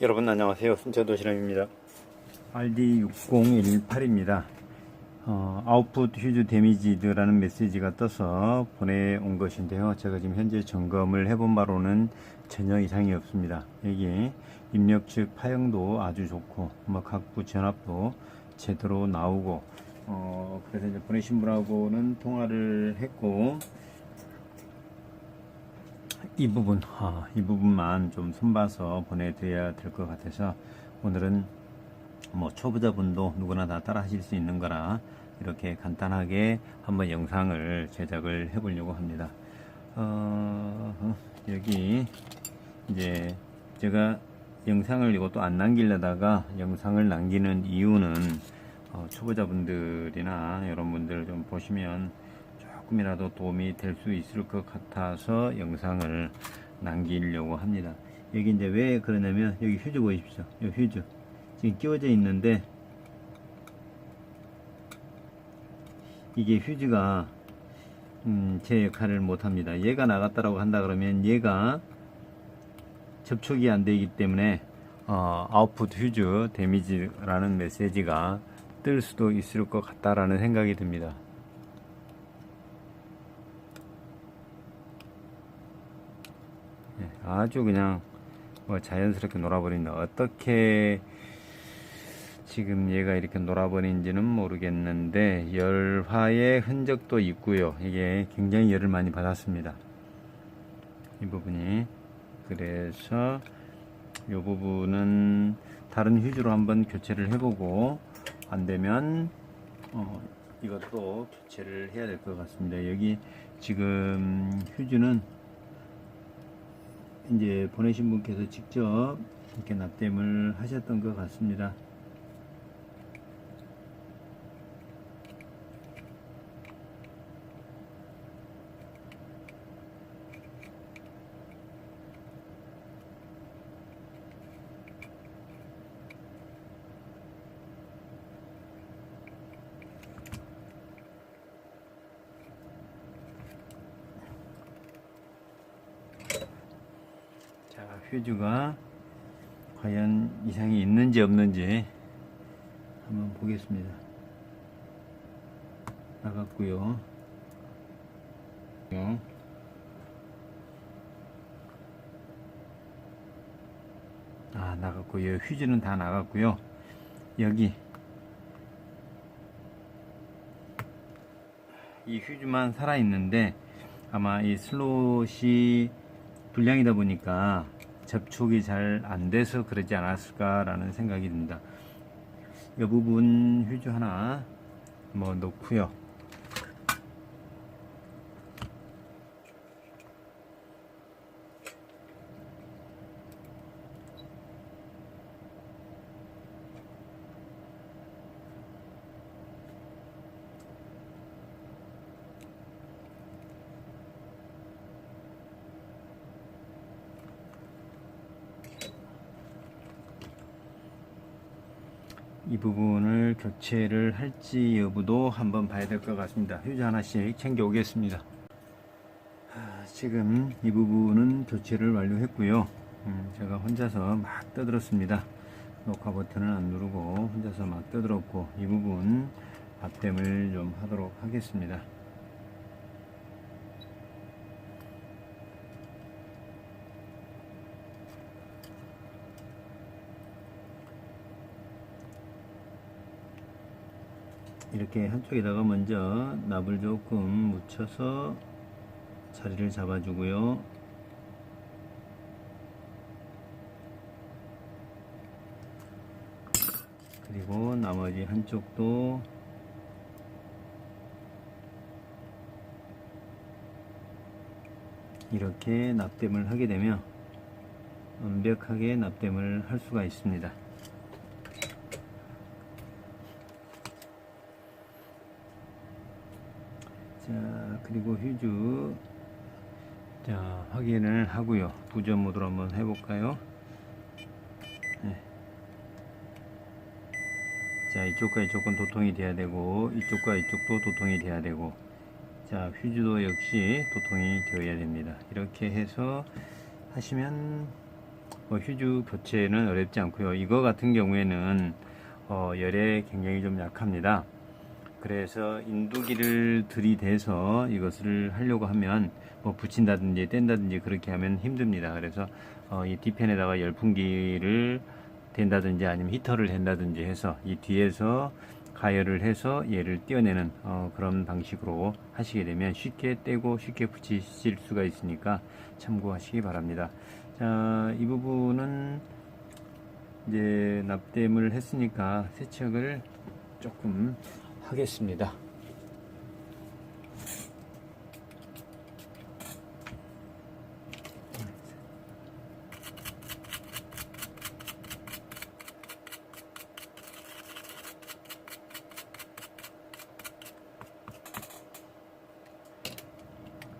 여러분 안녕하세요. 순천도시락입니다. RD6018입니다. 어, 아웃풋 휴즈 데미지드라는 메시지가 떠서 보내온 것인데요. 제가 지금 현재 점검을 해본 바로는 전혀 이상이 없습니다. 여기 입력 측 파형도 아주 좋고 뭐 각부 전압도 제대로 나오고 어, 그래서 이제 보내신 분하고는 통화를 했고 이 부분, 아, 이 부분만 좀 손봐서 보내드려야 될 것 같아서 오늘은 뭐 초보자분도 누구나 다 따라 하실 수 있는 거라 이렇게 간단하게 한번 영상을 제작을 해 보려고 합니다. 어, 여기 이제 제가 영상을 이것도 안 남기려다가 영상을 남기는 이유는 어, 초보자분들이나 여러분들 좀 보시면 조금이라도 도움이 될 수 있을 것 같아서 영상을 남기려고 합니다. 여기 이제 왜 그러냐면 여기 휴즈 보십시오. 이 휴즈 지금 끼워져 있는데 이게 휴즈가 음, 제 역할을 못 합니다. 얘가 나갔다라고 한다 그러면 얘가 접촉이 안 되기 때문에 어, 아웃풋 휴즈 데미지라는 메시지가 뜰 수도 있을 것 같다라는 생각이 듭니다. 예, 아주 그냥 뭐 자연스럽게 놀아버린다. 어떻게 지금 얘가 이렇게 놀아버린지는 모르겠는데 열화의 흔적도 있고요. 이게 굉장히 열을 많이 받았습니다. 이 부분이 그래서 이 부분은 다른 휴즈로 한번 교체를 해보고 안 되면 어, 이것도 교체를 해야 될 것 같습니다. 여기 지금 휴즈는 이제 보내신 분께서 직접 이렇게 납땜을 하셨던 것 같습니다. 자, 휴즈가 과연 이상이 있는지 없는지 한번 보겠습니다. 나갔고요. 아, 나갔고요. 휴즈는 다 나갔고요. 여기 이 휴즈만 살아 있는데 아마 이 슬롯이 불량이다 보니까 접촉이 잘 안 돼서 그러지 않았을까라는 생각이 듭니다. 이 부분 휴즈 하나 뭐 놓고요. 이 부분을 교체를 할지 여부도 한번 봐야 될 것 같습니다. 휴지 하나씩 챙겨 오겠습니다. 아, 지금 이 부분은 교체를 완료했고요. 음, 제가 혼자서 막 떠들었습니다. 녹화 버튼을 안 누르고 혼자서 막 떠들었고 이 부분 앞댐을 좀 하도록 하겠습니다. 이렇게 한쪽에다가 먼저 납을 조금 묻혀서 자리를 잡아주고요. 그리고 나머지 한쪽도 이렇게 납땜을 하게 되면 완벽하게 납땜을 할 수가 있습니다. 자 그리고 휴즈 자 확인을 하고요 부전 모드로 한번 해볼까요 네. 자 이쪽과 이쪽은 도통이 돼야 되고 이쪽과 이쪽도 도통이 돼야 되고 자 휴즈도 역시 도통이 되어야 됩니다 이렇게 해서 하시면 뭐 휴즈 교체는 어렵지 않고요. 이거 같은 경우에는 어, 열에 굉장히 좀 약합니다. 그래서 인두기를 들이대서 이것을 하려고 하면 뭐 붙인다든지 뗀다든지 그렇게 하면 힘듭니다. 그래서 어, 이 뒤편에다가 열풍기를 댄다든지 아니면 히터를 댄다든지 해서 이 뒤에서 가열을 해서 얘를 떼어내는 어, 그런 방식으로 하시게 되면 쉽게 떼고 쉽게 붙이실 수가 있으니까 참고하시기 바랍니다. 자, 이 부분은 이제 납땜을 했으니까 세척을 조금 하겠습니다.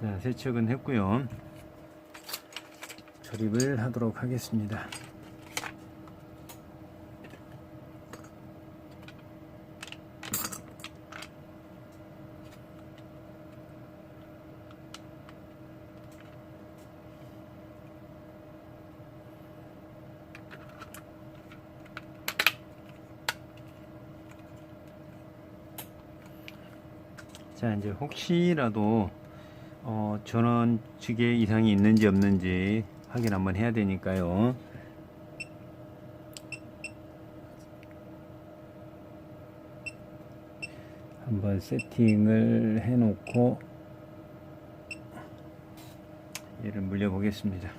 자, 세척은 했고요. 조립을 하도록 하겠습니다. 자, 이제 혹시라도 어, 전원 측에 이상이 있는지 없는지 확인 한번 해야 되니까요. 한번 세팅을 해 놓고 얘를 물려 보겠습니다.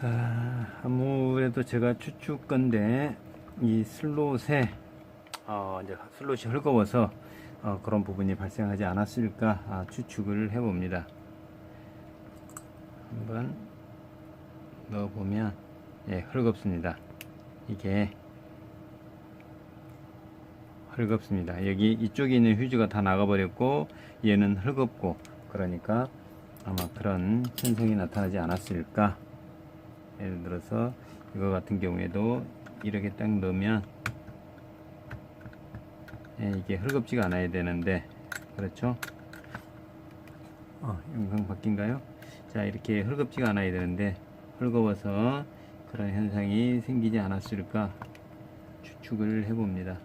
아, 아무래도 제가 추측 건데 이 슬롯에 어, 이제 슬롯이 헐거워서 어, 그런 부분이 발생하지 않았을까 아, 추측을 해봅니다. 한번 넣어보면 예, 헐겁습니다. 이게 헐겁습니다. 여기 이쪽에 있는 휴지가 다 나가버렸고 얘는 헐겁고 그러니까 아마 그런 현상이 나타나지 않았을까 예를 들어서 이거 같은 경우에도 이렇게 딱 넣으면 예, 이게 헐겁지가 않아야 되는데 그렇죠? 어, 영상 바뀐가요? 자 이렇게 헐겁지가 않아야 되는데 헐거워서 그런 현상이 생기지 않았을까 추측을 해봅니다.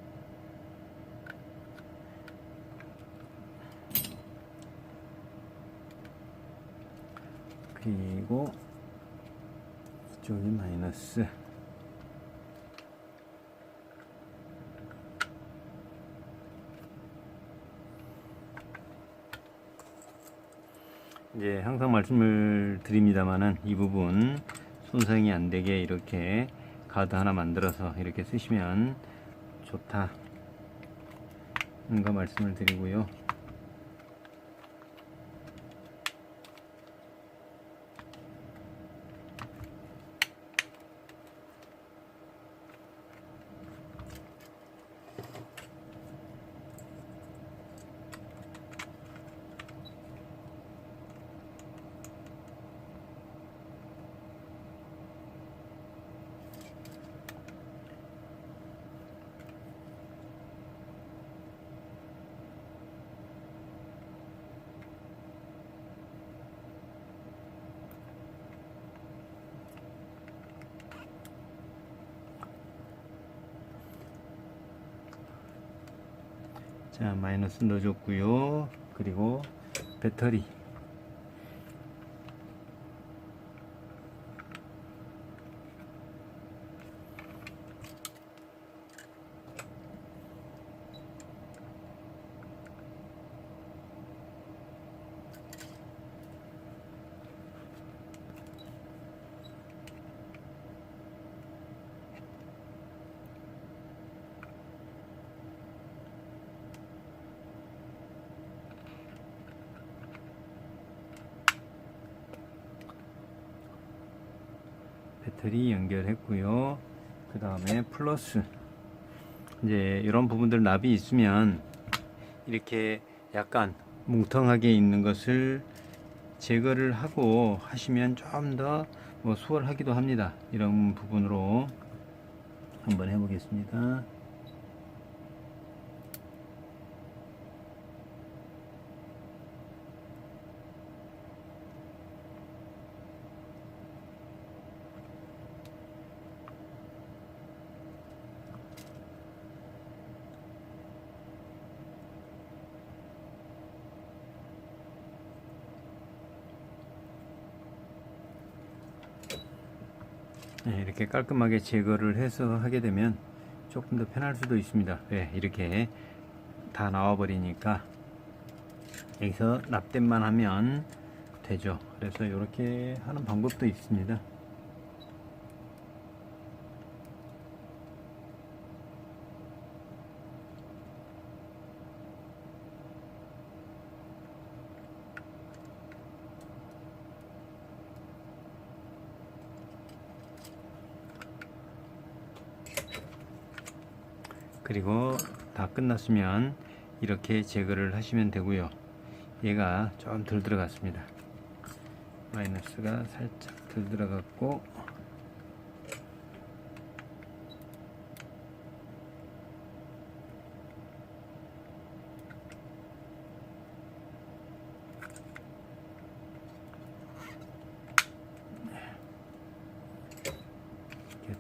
그리고 이쪽이 마이너스 이제 항상 말씀을 드립니다만은 이 부분 손상이 안 되게 이렇게 가드 하나 만들어서 이렇게 쓰시면 좋다. 거 말씀을 드리고요. 자 마이너스 넣어줬고요. 그리고 배터리 배터리 연결했고요. 그 다음에 플러스 이제 이런 부분들 납이 있으면 이렇게 약간 뭉텅하게 있는 것을 제거를 하고 하시면 좀 더 뭐 수월하기도 합니다. 이런 부분으로 한번 해보겠습니다. 이렇게 깔끔하게 제거를 해서 하게 되면 조금 더 편할 수도 있습니다. 네, 이렇게 다 나와 버리니까 여기서 납땜만 하면 되죠. 그래서 이렇게 하는 방법도 있습니다. 그리고 다 끝났으면 이렇게 제거를 하시면 되고요. 얘가 좀 덜 들어갔습니다. 마이너스가 살짝 덜 들어갔고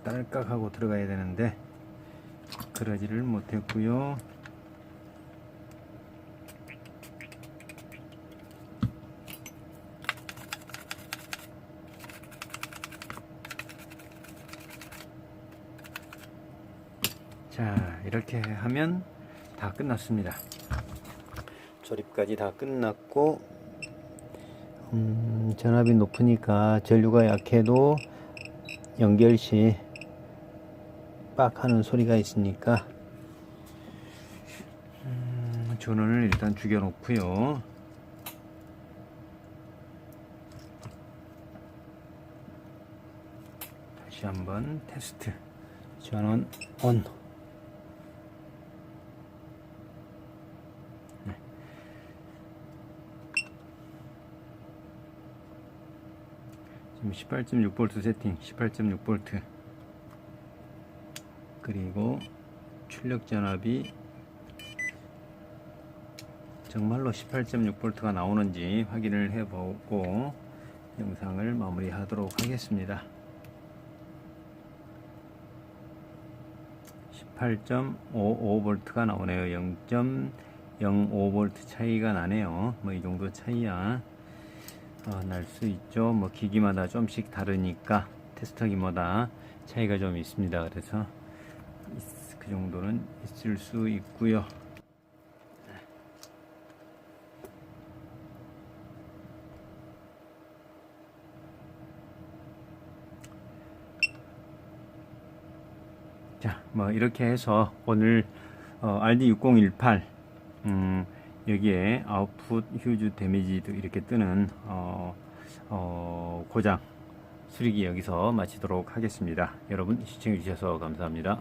딸깍하고 들어가야 되는데 그러지를 못했고요. 자, 이렇게 하면 다 끝났습니다. 조립까지 다 끝났고, 음, 전압이 높으니까 전류가 약해도 연결 시 빡 하는 소리가 있으니까. 음, 전원을 일단 죽여 놓고요. 다시 한번 테스트. 전원 온 네. 지금 18.6V 세팅 18.6V 그리고 출력 전압이 정말로 18.6V가 나오는지 확인을 해보고 영상을 마무리하도록 하겠습니다. 18.55V가 나오네요. 0.05V 차이가 나네요. 뭐 이 정도 차이야 어, 날수 있죠. 뭐 기기마다 좀씩 다르니까 테스터기마다 차이가 좀 있습니다. 그래서 그 정도는 있을 수 있고요. 자, 뭐 이렇게 해서 오늘 어, RD6018 음, 여기에 아웃풋 휴즈 데미지도 이렇게 뜨는 어, 어, 고장 수리기 여기서 마치도록 하겠습니다. 여러분 시청해 주셔서 감사합니다.